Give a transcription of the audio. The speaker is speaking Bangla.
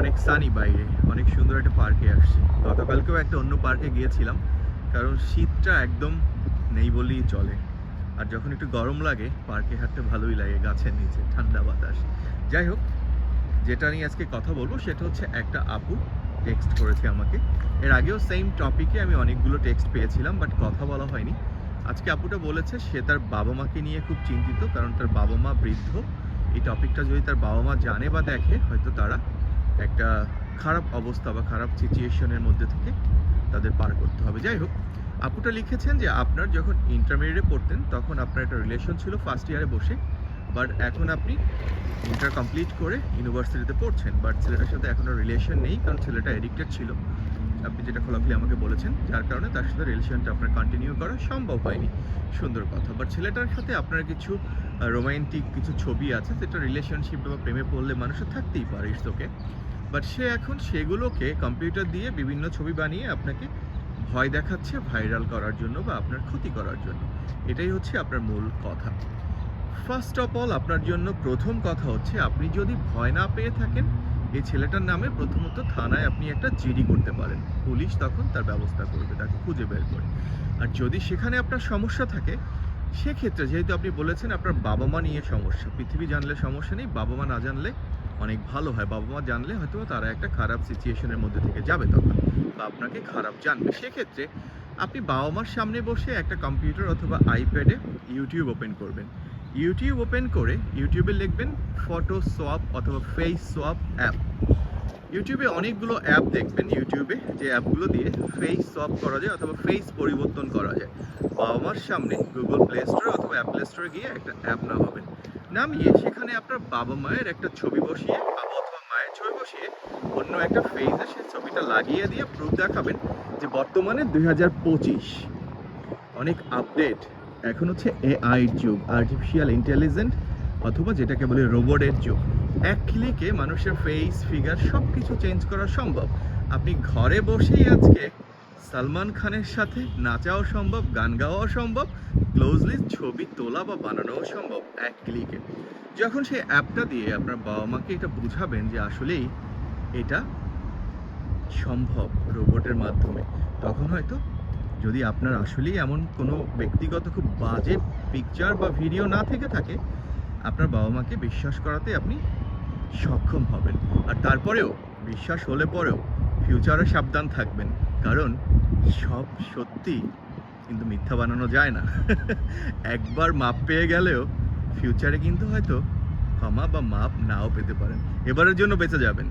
অনেক সানি বাইরে, অনেক সুন্দর একটা পার্কে আসছি। গতকালকেও একটা অন্য পার্কে গিয়েছিলাম, কারণ শীতটা একদম নেই বললেই চলে। আর যখন একটু গরম লাগে পার্কে হাঁটতে ভালোই লাগে গাছের নিচে, ঠান্ডা বাতাস। যাই হোক, যেটা নিয়ে আজকে কথা বলব সেটা হচ্ছে একটা আপু টেক্সট করেছে আমাকে। এর আগেও সেম টপিকে আমি অনেকগুলো টেক্সট পেয়েছিলাম বাট কথা বলা হয়নি। আজকে আপুটা বলেছে, সে তার বাবা মাকে নিয়ে খুব চিন্তিত, কারণ তার বাবা মা বৃদ্ধ। এই টপিকটা যদি তার বাবা মা জানে বা দেখে, হয়তো তারা একটা খারাপ অবস্থা বা খারাপ সিচুয়েশনের মধ্যে থেকে তাদের পার করতে হবে। যাই হোক, আপুটা লিখেছেন যে আপনার যখন ইন্টারমিডিয়েটে পড়তেন, তখন আপনার একটা রিলেশন ছিল ফার্স্ট ইয়ারে বসে। বাট এখন আপনি ইন্টার কমপ্লিট করে ইউনিভার্সিটিতে পড়ছেন। বাট ছেলেটার সাথে এখনও রিলেশন নেই, কারণ ছেলেটা এডিক্টেড ছিল। আপনি যেটা খোলাখুলি আমাকে বলেছেন, যার কারণে তার সাথে রিলেশনটা আপনার কন্টিনিউ করা সম্ভব হয়নি। সুন্দর কথা। বাট ছেলেটার সাথে আপনার কিছু রোমান্টিক কিছু ছবি আছে, যেটা রিলেশনশিপ বা প্রেমে পড়লে মানুষের থাকতেই পারে ইটস ওকে বাট সে এখন সেগুলোকে কম্পিউটার দিয়ে বিভিন্ন ছবি বানিয়ে আপনাকে ভয় দেখাচ্ছে ভাইরাল করার জন্য বা আপনার ক্ষতি করার জন্য। এটাই হচ্ছে আপনার মূল কথা। ফার্স্ট অফ অল আপনার জন্য প্রথম কথা হচ্ছে আপনি যদি ভয় না পেয়ে থাকেন, এই ছেলেটার নামে প্রথমত থানায় আপনি একটা জিডি করতে পারেন। পুলিশ তখন তার ব্যবস্থা করবে, তাকে খুঁজে বের করে। আর যদি সেখানে আপনার সমস্যা থাকে, সেক্ষেত্রে যেহেতু আপনি বলেছেন আপনার বাবা মা নিয়ে সমস্যা, পৃথিবী জানলে সমস্যা নেই, বাবা মা না জানলে অনেক ভালো হয়। বাবা মা জানলে হয়তো তারা একটা খারাপ সিচুয়েশনের মধ্যে থেকে যাবে তখন বা আপনাকে খারাপ জানবে। সেক্ষেত্রে আপনি বাবা মার সামনে বসে একটা কম্পিউটার অথবা আইপ্যাডে ইউটিউব ওপেন করবেন। ইউটিউব ওপেন করে ইউটিউবে লিখবেন ফটো সোয়াপ অথবা ফেস সোয়াপ অ্যাপ ইউটিউবে অনেকগুলো অ্যাপ দেখবেন ইউটিউবে যে অ্যাপগুলো দিয়ে ফেস সোয়াপ করা যায় অথবা ফেস পরিবর্তন করা যায়। বাবা মার সামনে গুগল প্লে স্টোরে অথবা অ্যাপ প্লে স্টোরে গিয়ে একটা অ্যাপ নামাবেন। নামিয়ে সেখানে আপনার বাবা মায়ের একটা ছবি বসিয়ে, বাবা অথবা মায়ের ছবি বসিয়ে অন্য একটা ফেসে সেই ছবিটা লাগিয়ে দিয়ে প্রুফ দেখাবেন যে বর্তমানে দুই হাজার পঁচিশ। অনেক আপডেট এখন হচ্ছে এআই যুগ আর্টিফিশিয়াল ইন্টেলিজেন্ট অথবা যেটাকে বলে রোবটের যুগ। এক ক্লিকে মানুষের ফেস ফিগার সব কিছু চেঞ্জ করা সম্ভব। আপনি ঘরে বসেই আজকে সালমান খানের সাথে নাচাও সম্ভব, গান গাওয়াও সম্ভব ক্লোজলি ছবি তোলা বা বানানোও সম্ভব, এক ক্লিকে যখন সেই অ্যাপটা দিয়ে আপনার বাবা মাকে এটা বুঝাবেন যে আসলেই এটা সম্ভব রোবটের মাধ্যমে, তখন হয়তো যদি আপনার আসলেই এমন কোনো ব্যক্তিগত খুব বাজে পিকচার বা ভিডিও না থেকে থাকে, আপনার বাবা মাকে বিশ্বাস করাতে আপনি সক্ষম হবেন। আর তারপরেও, বিশ্বাস হলে পরেও ফিউচারে সাবধান থাকবেন। কারণ সব সত্যি, কিন্তু মিথ্যা বানানো যায় না। একবার মাপ পেয়ে গেলেও ফিউচারে কিন্তু হয়তো ক্ষমা বা মাপ নাও পেতে পারেন। এবারের জন্য বেঁচে যাবেন।